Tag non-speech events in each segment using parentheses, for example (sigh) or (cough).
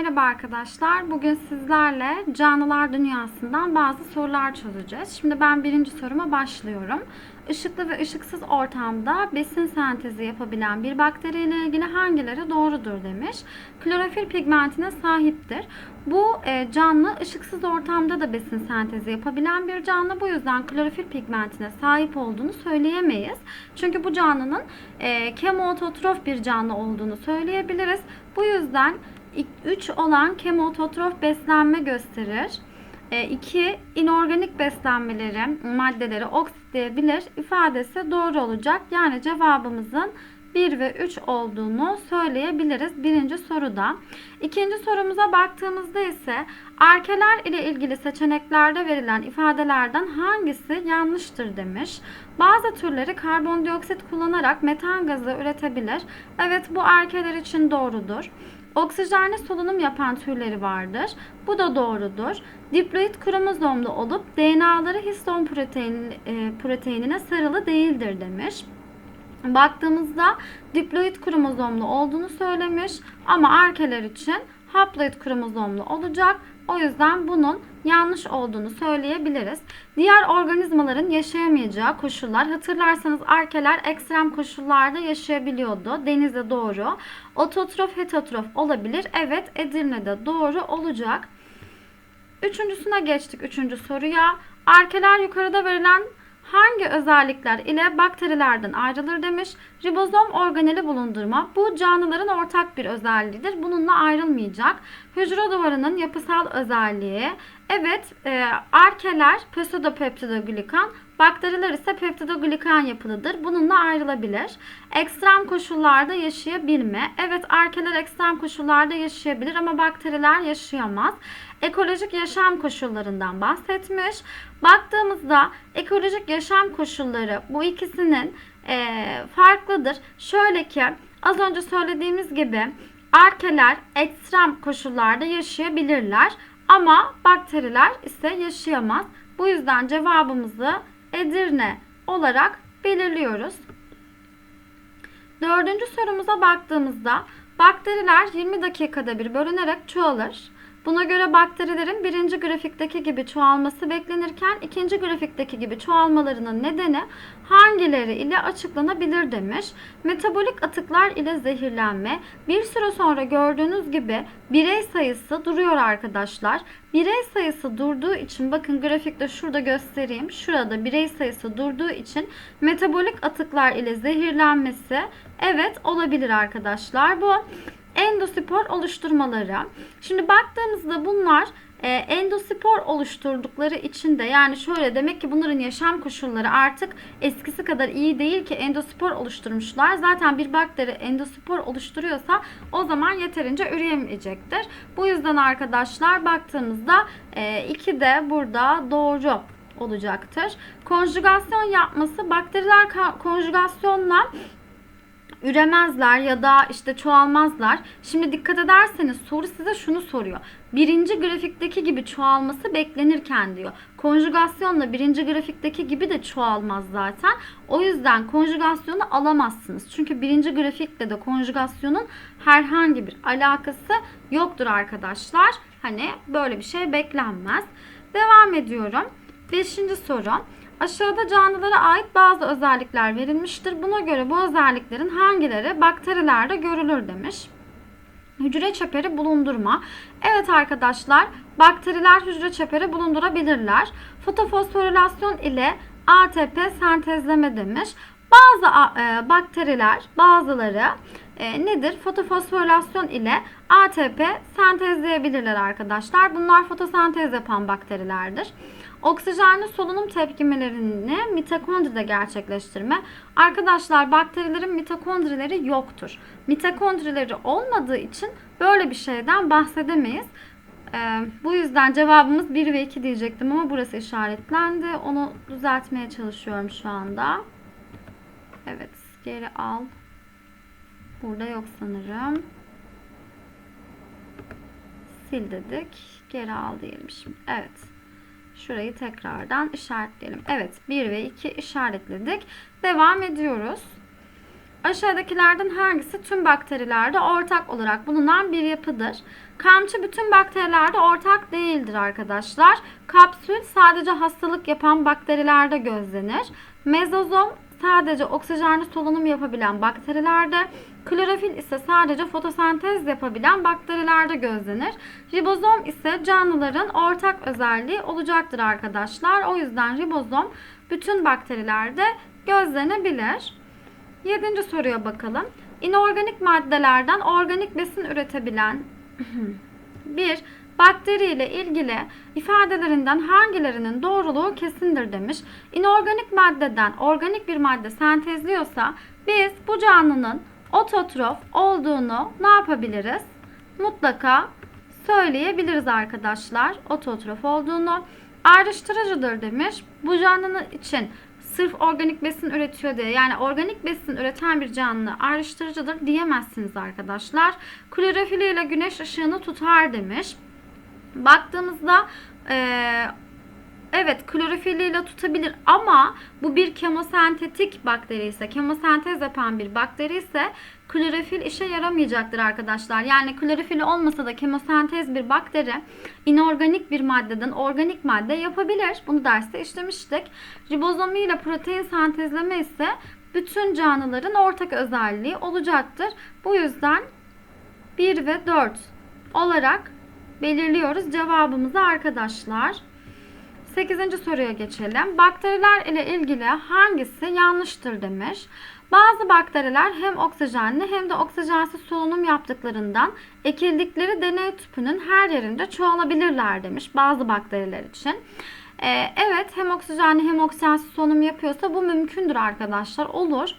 Merhaba arkadaşlar. Bugün sizlerle canlılar dünyasından bazı sorular çözeceğiz. Şimdi ben birinci soruma başlıyorum. Işıklı ve ışıksız ortamda besin sentezi yapabilen bir bakteri ile ilgili hangileri doğrudur demiş. Klorofil pigmentine sahiptir. Bu e, canlı ışıksız ortamda da besin sentezi yapabilen bir canlı. Bu yüzden klorofil pigmentine sahip olduğunu söyleyemeyiz. Çünkü bu canlının e, kemototrof bir canlı olduğunu söyleyebiliriz. Bu yüzden 3 olan kemototrof beslenme gösterir. 2 inorganik beslenmeleri, maddeleri oksitleyebilir ifadesi doğru olacak. Yani cevabımızın 1 ve 3 olduğunu söyleyebiliriz birinci soruda. İkinci sorumuza baktığımızda ise arkeler ile ilgili seçeneklerde verilen ifadelerden hangisi yanlıştır demiş. Bazı türleri karbondioksit kullanarak metan gazı üretebilir. Evet bu arkeler için doğrudur. Oksijenli solunum yapan türleri vardır. Bu da doğrudur. Diploid kromozomlu olup DNA'ları histon protein, e, proteinine sarılı değildir demiş. Baktığımızda diploid kromozomlu olduğunu söylemiş ama arkeler için haploid kromozomlu olacak. O yüzden bunun yanlış olduğunu söyleyebiliriz. Diğer organizmaların yaşayamayacağı koşullar hatırlarsanız arkeler ekstrem koşullarda yaşayabiliyordu. Denizde doğru. Ototrof heterotrof olabilir. Evet Edirne'de doğru olacak. Üçüncüsüne geçtik. Üçüncü soruya. Arkeler yukarıda verilen hangi özellikler ile bakterilerden ayrılır demiş. Ribozom organeli bulundurma bu canlıların ortak bir özelliğidir. Bununla ayrılmayacak. Hücre duvarının yapısal özelliği. Evet, e, arkeler pseudo bakteriler ise peptidoglikan yapılıdır. Bununla ayrılabilir. Ekstrem koşullarda yaşayabilme. Evet, arkeler ekstrem koşullarda yaşayabilir ama bakteriler yaşayamaz. Ekolojik yaşam koşullarından bahsetmiş. Baktığımızda ekolojik yaşam koşulları bu ikisinin e, farklıdır. Şöyle ki az önce söylediğimiz gibi arkeler ekstrem koşullarda yaşayabilirler ama bakteriler ise yaşayamaz. Bu yüzden cevabımızı Edirne olarak belirliyoruz. Dördüncü sorumuza baktığımızda bakteriler 20 dakikada bir bölünerek çoğalır. Buna göre bakterilerin birinci grafikteki gibi çoğalması beklenirken ikinci grafikteki gibi çoğalmalarının nedeni hangileri ile açıklanabilir demiş. Metabolik atıklar ile zehirlenme bir süre sonra gördüğünüz gibi birey sayısı duruyor arkadaşlar. Birey sayısı durduğu için bakın grafikte şurada göstereyim. Şurada birey sayısı durduğu için metabolik atıklar ile zehirlenmesi evet olabilir arkadaşlar. Bu endospor oluşturmaları. Şimdi baktığımızda bunlar e, endospor oluşturdukları için de yani şöyle demek ki bunların yaşam koşulları artık eskisi kadar iyi değil ki endospor oluşturmuşlar. Zaten bir bakteri endospor oluşturuyorsa o zaman yeterince üreyemeyecektir. Bu yüzden arkadaşlar baktığımızda e, iki de burada doğru olacaktır. Konjugasyon yapması bakteriler konjugasyonla üremezler ya da işte çoğalmazlar. Şimdi dikkat ederseniz soru size şunu soruyor. Birinci grafikteki gibi çoğalması beklenirken diyor. Konjugasyonla birinci grafikteki gibi de çoğalmaz zaten. O yüzden konjugasyonu alamazsınız. Çünkü birinci grafikle de konjugasyonun herhangi bir alakası yoktur arkadaşlar. Hani böyle bir şey beklenmez. Devam ediyorum. Beşinci soru. Aşağıda canlılara ait bazı özellikler verilmiştir. Buna göre bu özelliklerin hangileri bakterilerde görülür demiş. Hücre çeperi bulundurma. Evet arkadaşlar bakteriler hücre çeperi bulundurabilirler. Fotofosforilasyon ile ATP sentezleme demiş. Bazı e, bakteriler bazıları e, nedir? Fotofosforilasyon ile ATP sentezleyebilirler arkadaşlar. Bunlar fotosentez yapan bakterilerdir. Oksijenli solunum tepkimelerini mitokondride gerçekleştirme. Arkadaşlar bakterilerin mitokondrileri yoktur. Mitokondrileri olmadığı için böyle bir şeyden bahsedemeyiz. Ee, bu yüzden cevabımız 1 ve 2 diyecektim ama burası işaretlendi. Onu düzeltmeye çalışıyorum şu anda. Evet geri al. Burada yok sanırım. Sil dedik. Geri al diyelim şimdi. Evet. Şurayı tekrardan işaretleyelim. Evet 1 ve 2 işaretledik. Devam ediyoruz. Aşağıdakilerden hangisi tüm bakterilerde ortak olarak bulunan bir yapıdır? Kamçı bütün bakterilerde ortak değildir arkadaşlar. Kapsül sadece hastalık yapan bakterilerde gözlenir. Mezozom sadece oksijenli solunum yapabilen bakterilerde, klorofil ise sadece fotosentez yapabilen bakterilerde gözlenir. Ribozom ise canlıların ortak özelliği olacaktır arkadaşlar. O yüzden ribozom bütün bakterilerde gözlenebilir. Yedinci soruya bakalım. İnorganik maddelerden organik besin üretebilen (clears throat) bir bakteri ile ilgili ifadelerinden hangilerinin doğruluğu kesindir demiş. İnorganik maddeden organik bir madde sentezliyorsa biz bu canlının ototrof olduğunu ne yapabiliriz? Mutlaka söyleyebiliriz arkadaşlar. Ototrof olduğunu ayrıştırıcıdır demiş. Bu canlının için sırf organik besin üretiyor diye yani organik besin üreten bir canlı ayrıştırıcıdır diyemezsiniz arkadaşlar. Klorofili ile güneş ışığını tutar demiş. Baktığımızda eee Evet klorofiliyle tutabilir ama bu bir kemosentetik bakteri ise kemosentez yapan bir bakteri ise klorofil işe yaramayacaktır arkadaşlar. Yani klorofili olmasa da kemosentez bir bakteri inorganik bir maddeden organik madde yapabilir. Bunu derste işlemiştik. Ribozomu ile protein sentezleme ise bütün canlıların ortak özelliği olacaktır. Bu yüzden 1 ve 4 olarak belirliyoruz cevabımızı arkadaşlar. 8. soruya geçelim. Bakteriler ile ilgili hangisi yanlıştır demiş. Bazı bakteriler hem oksijenli hem de oksijensiz solunum yaptıklarından ekildikleri deney tüpünün her yerinde çoğalabilirler demiş bazı bakteriler için. Ee, evet hem oksijenli hem oksijensiz solunum yapıyorsa bu mümkündür arkadaşlar olur.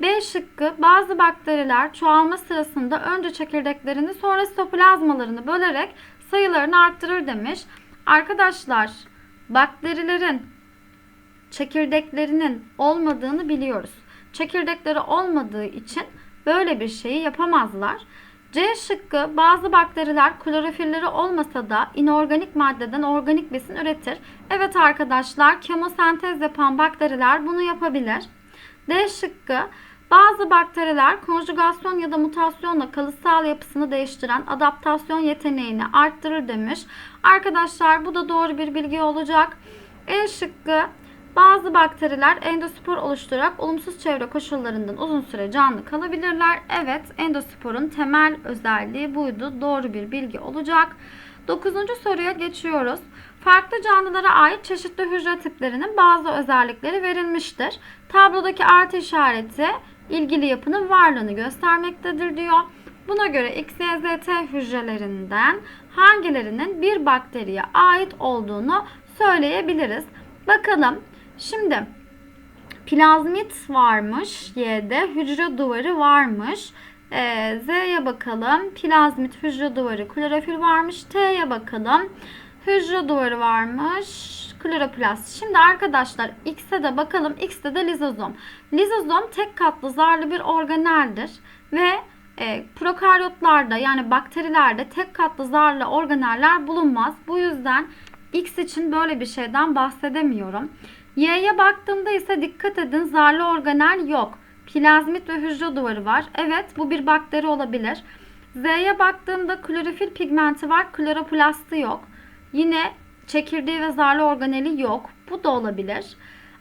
B şıkkı bazı bakteriler çoğalma sırasında önce çekirdeklerini sonra sitoplazmalarını bölerek sayılarını arttırır demiş. Arkadaşlar bakterilerin çekirdeklerinin olmadığını biliyoruz. Çekirdekleri olmadığı için böyle bir şeyi yapamazlar. C şıkkı bazı bakteriler klorofilleri olmasa da inorganik maddeden organik besin üretir. Evet arkadaşlar kemosentez yapan bakteriler bunu yapabilir. D şıkkı bazı bakteriler konjugasyon ya da mutasyonla kalıtsal yapısını değiştiren adaptasyon yeteneğini arttırır demiş. Arkadaşlar bu da doğru bir bilgi olacak. E şıkkı bazı bakteriler endospor oluşturarak olumsuz çevre koşullarından uzun süre canlı kalabilirler. Evet endosporun temel özelliği buydu. Doğru bir bilgi olacak. Dokuzuncu soruya geçiyoruz. Farklı canlılara ait çeşitli hücre tiplerinin bazı özellikleri verilmiştir. Tablodaki artı işareti ilgili yapının varlığını göstermektedir diyor. Buna göre X, Y, Z, T hücrelerinden hangilerinin bir bakteriye ait olduğunu söyleyebiliriz. Bakalım. Şimdi plazmit varmış Y'de, hücre duvarı varmış. Ee, Z'ye bakalım. Plazmit, hücre duvarı, klorofil varmış. T'ye bakalım. Hücre duvarı varmış. Kloroplast. Şimdi arkadaşlar X'e de bakalım. X'te de lizozom. Lizozom tek katlı zarlı bir organeldir. Ve e, prokaryotlarda yani bakterilerde tek katlı zarlı organeller bulunmaz. Bu yüzden X için böyle bir şeyden bahsedemiyorum. Y'ye baktığımda ise dikkat edin zarlı organel yok. Plazmit ve hücre duvarı var. Evet bu bir bakteri olabilir. Z'ye baktığımda klorofil pigmenti var. Kloroplastı yok. Yine çekirdeği ve zarlı organeli yok. Bu da olabilir.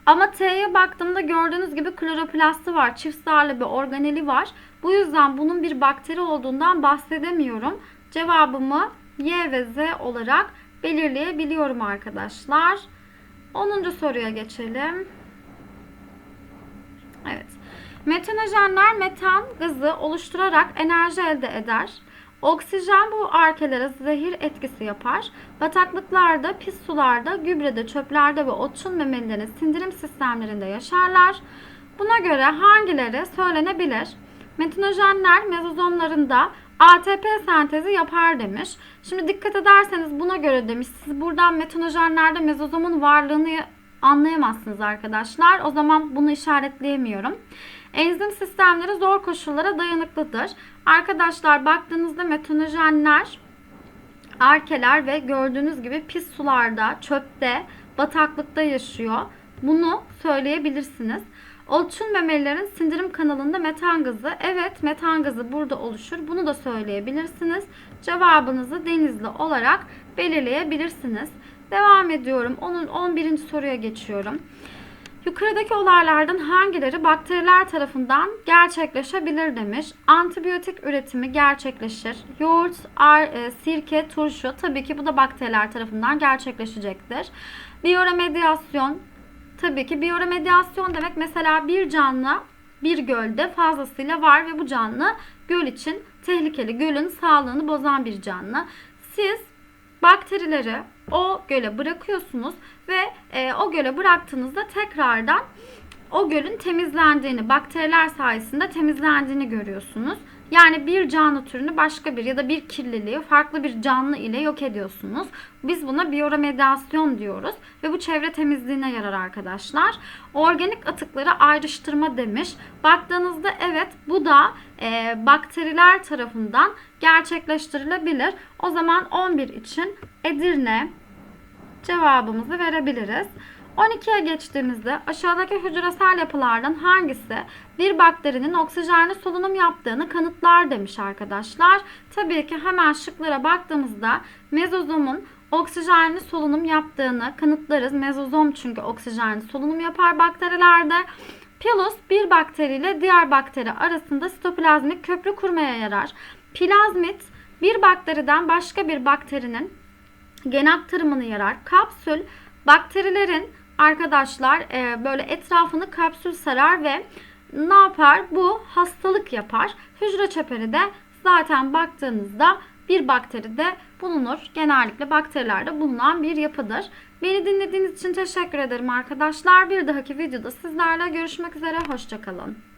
Ama T'ye baktığımda gördüğünüz gibi kloroplastı var. Çift zarlı bir organeli var. Bu yüzden bunun bir bakteri olduğundan bahsedemiyorum. Cevabımı Y ve Z olarak belirleyebiliyorum arkadaşlar. 10. soruya geçelim. Evet. Metanojenler metan gazı oluşturarak enerji elde eder. Oksijen bu arkelere zehir etkisi yapar. Bataklıklarda, pis sularda, gübrede, çöplerde ve otçul memelilerin sindirim sistemlerinde yaşarlar. Buna göre hangileri söylenebilir? Metanojenler mezozomlarında ATP sentezi yapar demiş. Şimdi dikkat ederseniz buna göre demiş. Siz buradan metanojenlerde mezozomun varlığını anlayamazsınız arkadaşlar. O zaman bunu işaretleyemiyorum. Enzim sistemleri zor koşullara dayanıklıdır. Arkadaşlar baktığınızda metanojenler, arkeler ve gördüğünüz gibi pis sularda, çöpte, bataklıkta yaşıyor. Bunu söyleyebilirsiniz. Otçul memelilerin sindirim kanalında metan gazı. Evet metan gazı burada oluşur. Bunu da söyleyebilirsiniz. Cevabınızı denizli olarak belirleyebilirsiniz. Devam ediyorum. Onun 11. soruya geçiyorum. Yukarıdaki olaylardan hangileri bakteriler tarafından gerçekleşebilir demiş. Antibiyotik üretimi gerçekleşir. Yoğurt, ar, e, sirke, turşu tabii ki bu da bakteriler tarafından gerçekleşecektir. Biyoremediasyon tabii ki biyoremediasyon demek mesela bir canlı bir gölde fazlasıyla var ve bu canlı göl için tehlikeli. Gölün sağlığını bozan bir canlı. Siz bakterileri o göle bırakıyorsunuz ve e, o göle bıraktığınızda tekrardan o gölün temizlendiğini, bakteriler sayesinde temizlendiğini görüyorsunuz. Yani bir canlı türünü başka bir ya da bir kirliliği farklı bir canlı ile yok ediyorsunuz. Biz buna biyoremediasyon diyoruz ve bu çevre temizliğine yarar arkadaşlar. Organik atıkları ayrıştırma demiş. Baktığınızda evet bu da e, bakteriler tarafından gerçekleştirilebilir. O zaman 11 için Edirne cevabımızı verebiliriz. 12'ye geçtiğimizde aşağıdaki hücresel yapılardan hangisi bir bakterinin oksijenli solunum yaptığını kanıtlar demiş arkadaşlar. Tabii ki hemen şıklara baktığımızda mezozomun oksijenli solunum yaptığını kanıtlarız. Mezozom çünkü oksijenli solunum yapar bakterilerde. Pilus bir bakteri ile diğer bakteri arasında sitoplazmik köprü kurmaya yarar. Plazmit bir bakteriden başka bir bakterinin gen aktarımını yarar. Kapsül bakterilerin arkadaşlar e, böyle etrafını kapsül sarar ve ne yapar? Bu hastalık yapar. Hücre çeperi de zaten baktığınızda bir bakteride bulunur. Genellikle bakterilerde bulunan bir yapıdır. Beni dinlediğiniz için teşekkür ederim arkadaşlar. Bir dahaki videoda sizlerle görüşmek üzere. Hoşçakalın.